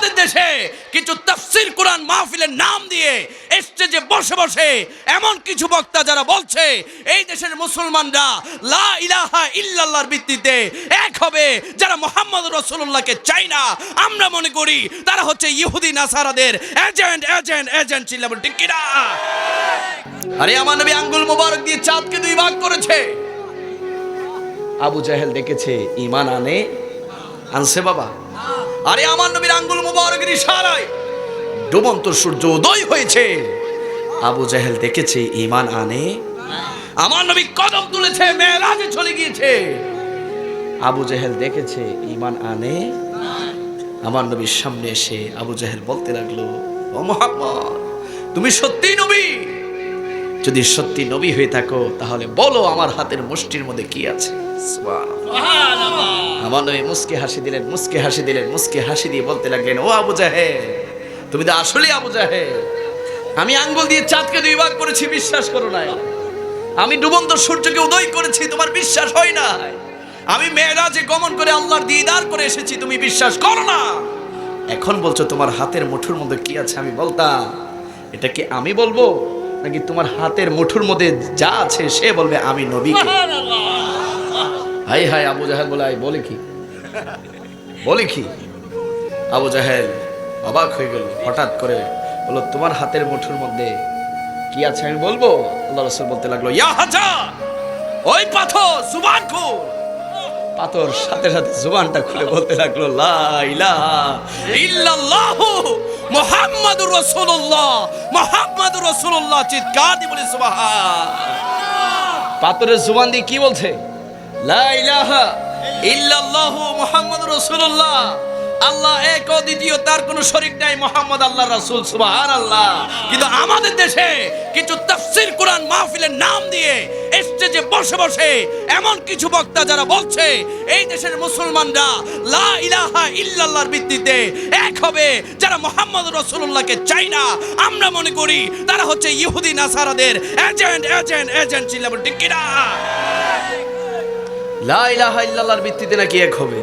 আমাদের দেশে কিছু তাফসির কোরআন মাহফিলের নাম দিয়ে স্টেজে বসে বসে এমন কিছু বক্তা যারা বলছে, এই দেশের মুসলমানরা লা ইলাহা ইল্লাল্লাহর ভিত্তিতে এক হবে যারা মোহাম্মদ রসুল্লাহকে চাই না। আমরা মনে করি তারা হচ্ছে ইহুদি, নাসারাদের এজেন্ট এজেন্ট এজেন্ট ছিল ঠিক কিনা? আরে আমার নবী আঙ্গুল মোবারক দিয়ে চাঁদকে দুই ভাগ করেছে। আবু জাহেল দেখেছে ইমান আনে আনছে বাবা। আরে আমার নবীর আঙ্গুল মুবারকের ইশারায়। ডুবন্ত সূর্য উদয় হয়েছে। আবু জাহেল দেখেছে ইমান আনে। আমার নবী কদম তুলেছে মেলাজে চলে গিয়েছে। আবু জাহেল দেখেছে ইমান আনে। আমার নবীর সামনে এসে আবু জাহেল বলতে লাগল, ও মোহাম্মদ, তুমি সত্যি নবী? যদি সত্যি নবী হয়ে থাকো, তাহলে বলো আমার হাতের মুষ্টির মধ্যে কি আছে। আমার নবী মুসকে হাসি দিলেন মুসকে হাসি দিলেন মুসকে হাসি দিয়ে বলতে লাগলেন ও আবু জাহেল তুমি তো আসলে আবু জাহেল। আমি আঙ্গুল দিয়ে চাঁদকে দুই ভাগ করেছি বিশ্বাস করো না আমি ডুবন্ত সূর্যকে উদয় করেছি তোমার বিশ্বাস হয় না আমি মেয়েরাজে গমন করে আল্লাহর দিদার করে এসেছি তুমি বিশ্বাস করো না। এখন বলছো তোমার হাতের মুঠোর মধ্যে কি আছে আমি বলতাম? এটা কি আমি বলব? নাকি তোমার হাতের মুঠোর মধ্যে যা আছে সে বলবে আমি নবীকে? হাই হাই আবু জাহেল বলে আই বলে কি? বলে কি? আবু জাহেল অবাক হয়ে গেল, হঠাৎ করে বলল, তোমার হাতের মুঠোর মধ্যে কি আছে আমি বলব? আল্লাহ রসুল বলতে লাগল, ইয়া হাজা, ওই পাথর, জুবান খুল। পাথর সাথে সাথে জুবানটা খুলে বলতে লাগল, লা ইলাহা ইল্লাল্লাহু মুহাম্মাদুর রাসূলুল্লাহ। মুহাম্মাদুর রাসূলুল্লাহ চিৎকার দিয়ে বলে সুবহান পাথরের জুবান দিয়ে কি বলছে? মুহাম্মাদুর রাসূলুল্লাহ। আল্লাহ দ্বিতীয় তার কোনো মোহাম্মদ আল্লাহ কিন্তু আমাদের দেশে কিছু মাহফিলের নাম দিয়ে এমন কিছু বক্তা যারা বলছে, এই দেশের মুসলমানরা লা ইলাহা ইল্লাল্লাহর ভিত্তিতে এক হবে যারা মোহাম্মদ রসুল্লাহকে চাই না। আমরা মনে করি তারা হচ্ছে ইহুদি এজেন্ট এজেন্ট এজেন্ট ছিল ঠিক লা ইলাহা ইল্লাল্লাহর ভিত্তিতে নাকি এক হবে?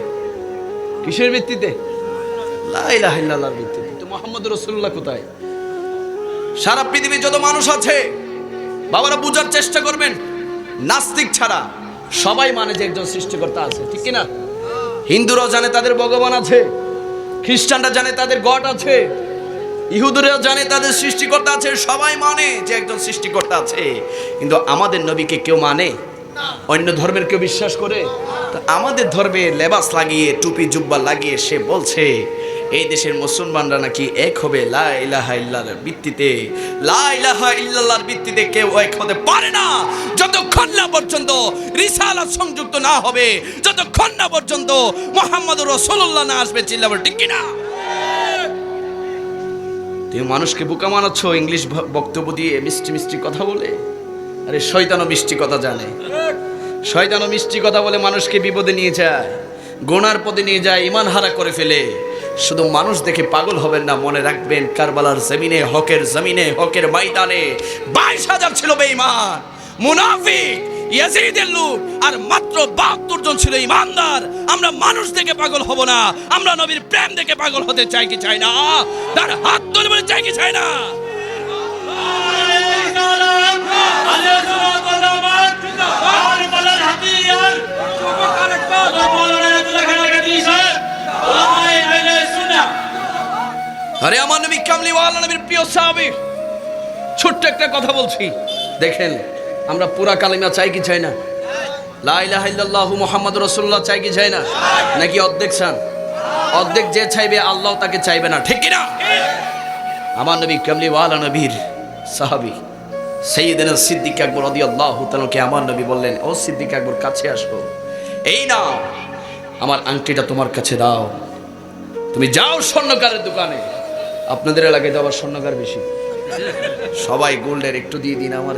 কিসের ভিত্তিতে? লা ইলাহা ইল্লাল্লাহর ভিত্তিতে। তো মোহাম্মদ রসুল্লাহ কোথায়? সারা পৃথিবীর যত মানুষ আছে, বাবারা বুঝার চেষ্টা করবেন, নাস্তিক ছাড়া সবাই মানে যে একজন সৃষ্টিকর্তা আছে, ঠিক কিনা? হিন্দুরাও জানে তাদের ভগবান আছে, খ্রিস্টানরা জানে তাদের গড আছে ইহুদুরাও জানে তাদের সৃষ্টিকর্তা আছে, সবাই মানে যে একজন সৃষ্টিকর্তা আছে। কিন্তু আমাদের নবীকে কেউ মানে? অন্য ধর্মের কেউ বিশ্বাস করে? তো আমাদের ধর্মে লেবাস লাগিয়ে, টুপি, জুব্বা লাগিয়ে সে বলছে, এই দেশের মুসলমানরা নাকি এক হবে ভিত্তিতে। ভিত্তিতে কেউ এক হতে পারে না। যতক্ষণ না পর্যন্ত রিসালাত সংযুক্ত না হবে, যতক্ষণ না পর্যন্ত মোহাম্মদ না আসবে ঠিক তুমি মানুষকে বোকা মানাচ্ছ, ইংলিশ বক্তব্য দিয়ে মিষ্টি মিষ্টি কথা বলে? আরে শয়তানও মিষ্টি কথা জানে। শয়তানও মিষ্টি কথা বলে মানুষকে বিপদে নিয়ে যায়, গোনার পদে নিয়ে যায় ইমান হারা করে ফেলে। শুধু মানুষ দেখে পাগল হবেন না, মনে রাখবেন কারবালার জমিনে, হকের জমিনে, হকের ময়দানে বাইশ হাজার ছিল বেঈমান, মুনাফিক, ইয়াজিদের লোক আর মাত্র বাহাত্তর জন ছিল ইমানদার আমরা মানুষ দেখে পাগল হব না, আমরা নবীর প্রেম দেখে পাগল হতে চাই কি চাই না? তার হাত ধরে বলে, চাই কি চাই না? আরে আমার নবী কামলিওয়ালা নবীর প্রিয় সাহাবী। ছোট্ট একটা কথা বলছি। দেখেন, আমরা পুরা কালিমা চাই কি চাই না? লা ইলাহা ইল্লাল্লাহু মুহাম্মাদুর রাসূলুল্লাহ চাই কি চাই না? নাকি অর্ধেক চান? অর্ধেক যে চাইবে আল্লাহ তাকে চাইবে না, ঠিক কি না আমার নবী কামলিওয়ালা নবীর সাহাবী সৈয়দিন সিদ্দিক আকবর রাদিয়াল্লাহু তাআলাকে আমার নবী বললেন, ও সিদ্দিক আকবর, কাছে আসো। এই নাও, আমার আংটিটা তোমার কাছে দাও। তুমি যাও স্বর্ণকারের দোকানে। আপনাদের এলাকায় তো আবার স্বর্ণকার বেশি। সবাই গোল্ডের একটু দিয়ে দিন আমার।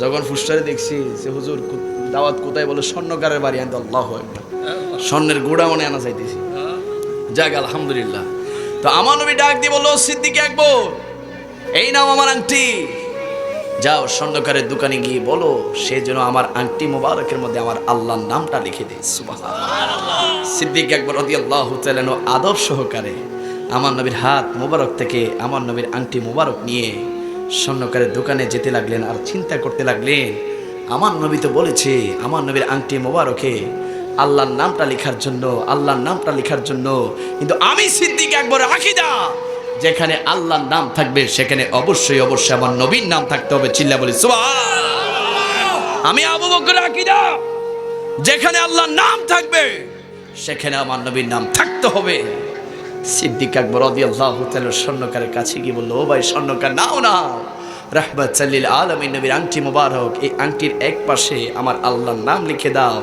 যখন ফুস্টারে দেখছি যে, হুজুর দাওয়াত কোথায়? বলে, স্বর্ণকারের বাড়ি আনতে আল্লাহ স্বর্ণের গোড়া মনে আনা চাইতেছি যাক, আলহামদুলিল্লাহ। তো আমার নবী ডাক দিয়ে বলল, সিদ্দিক একবার এই নাম আমার আংটি। যাও, স্বর্ণকারের দোকানে গিয়ে বলো, সে যেন আমার আংটি মোবারকের মধ্যে আমার আল্লাহর নামটা লিখে দেয়। সুবাহ সিদ্দিক একবার রদি আল্লাহ আদব সহকারে আমার নবীর হাত মোবারক থেকে আমার নবীর আংটি মোবারক নিয়ে স্বর্ণকারের দোকানে যেতে লাগলেন আর চিন্তা করতে লাগলেন। আমার নবী তো বলেছে, আমার নবীর আংটি মোবারকে আল্লাহর নামটা লেখার জন্য, আল্লাহর নামটা লেখার জন্য। কিন্তু আমি সিদ্দিক একবার আকিদা, যেখানে আল্লাহর নাম থাকবে, সেখানে অবশ্যই অবশ্যই আমার নবীর নাম থাকতে হবে। চিল্লা বলি আমি আবু বকর আকিদা, যেখানে আল্লাহর নাম থাকবে, সেখানে আমার নবীর নাম থাকতে হবে। সিদ্দিক আকবর রাদিয়াল্লাহু তাআলা স্বর্ণকারের কাছে গিয়ে বলল, ও ভাই স্বর্ণকার, নাও না রাহমাত সাল্লিল আলামিন, নবীর আংটি মোবারক, এই আংটির এক পাশে আমার আল্লাহর নাম লিখে দাও,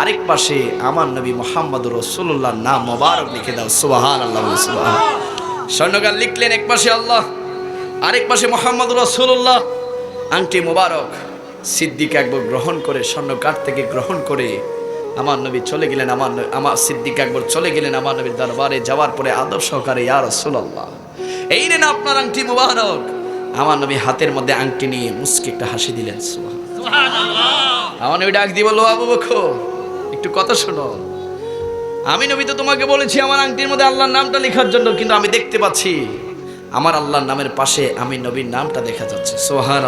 আরেক পাশে আমার নবী মোহাম্মদ রসুল্লাহর নাম মোবারক লিখে দাও। সুবাহান আল্লাহ সুবাহান স্বর্ণকার লিখলেন এক পাশে আল্লাহ, আরেক পাশে মোহাম্মদ রসুল্লাহ আংটি মোবারক, সিদ্দিক একবার গ্রহণ করে স্বর্ণকার থেকে গ্রহণ করে আমার নবী চলে গেলেন আমার আমার সিদ্দিক একবার চলে গেলেন আমার নবীর দরবারে যাওয়ার পরে আদব সহকারে ইয়া রসুল্লাহ এই নেন আপনার আংটি মোবারক। আমার নবী হাতের মধ্যে আংটি নিয়ে মুসকে একটা হাসি দিলেন সুবহানাল্লাহ। আমার নবী ডাক দিয়ে বলল আবু বকর একটু কথা শোনো। আমি নবী তো তোমাকে বলেছি আমার আংটির মধ্যে আল্লাহর নামটা লেখার জন্য কিন্তু আমি দেখতে পাচ্ছি আমার আল্লাহর নামের পাশে আমি নবীর নামটা দেখা যাচ্ছে সোহান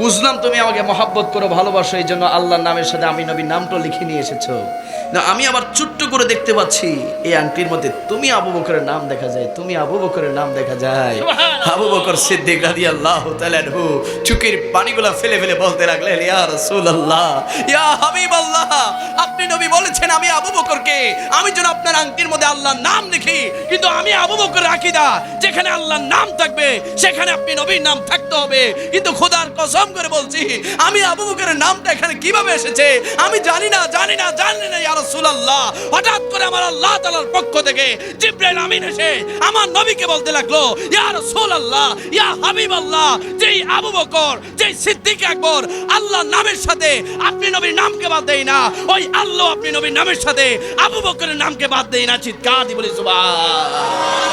বুঝলাম তুমি আমাকে মহাব্বত করো ভালোবাসো এই জন্য আল্লাহর নামের সাথে আমি নবীর নামটা লিখে নিয়ে এসেছ। না আমি আবার ছোট্ট করে দেখতে পাচ্ছি এই আংটির মধ্যে তুমি আবু বকরের নাম দেখা যায় তুমি আবু বকরের নাম দেখা যায়। আবু বকর সিদ্দিক রাদিয়াল্লাহু তাআলা আনহু চুকের পানিগুলো ফেলে ফেলে বলতে লাগলেন ইয়া রাসূলুল্লাহ ইয়া হাবিবাল্লাহ আপনি নবী বলেছেন আমি আবু বকরকে আমি যেন আপনার আংটির মধ্যে আল্লাহর নাম লিখি কিন্তু আমি আবু বকর আকিদা যেখানে আল্লাহর নাম থাকবে সেখানে আপনি নবীর নাম থাকতে হবে। কিন্তু খোদার কসম করে বলছি, আমি আবু বকরের নামটা এখানে কীভাবে এসেছে, আমি জানি না জানি না জানি না, ইয়া রাসূলুল্লাহ। হঠাৎ করে আমার আল্লাহ তাআলার পক্ষ থেকে জিব্রাইল আমিন এসে আমার নবীকে বলতে লাগল, ইয়া রাসূলুল্লাহ, ইয়া হাবিবাল্লাহ, যেই আবু বকর, যেই সিদ্দিক আকবর, আল্লাহর নামের সাথে আপনি নবীর নামকে বাদ দেই না। ওই আল্লাহ আপনি নবীর নামের সাথে আবু বকরের নামকে বাদ দেই না, চিৎকার দি বলি সুবহান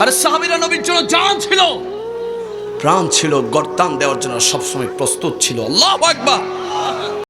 আরে সাবিরা নবীর জন্য জান ছিল। প্রাণ ছিল গর্তান দেওয়ার জন্য সবসময় প্রস্তুত ছিল। আল্লাহ আকবার।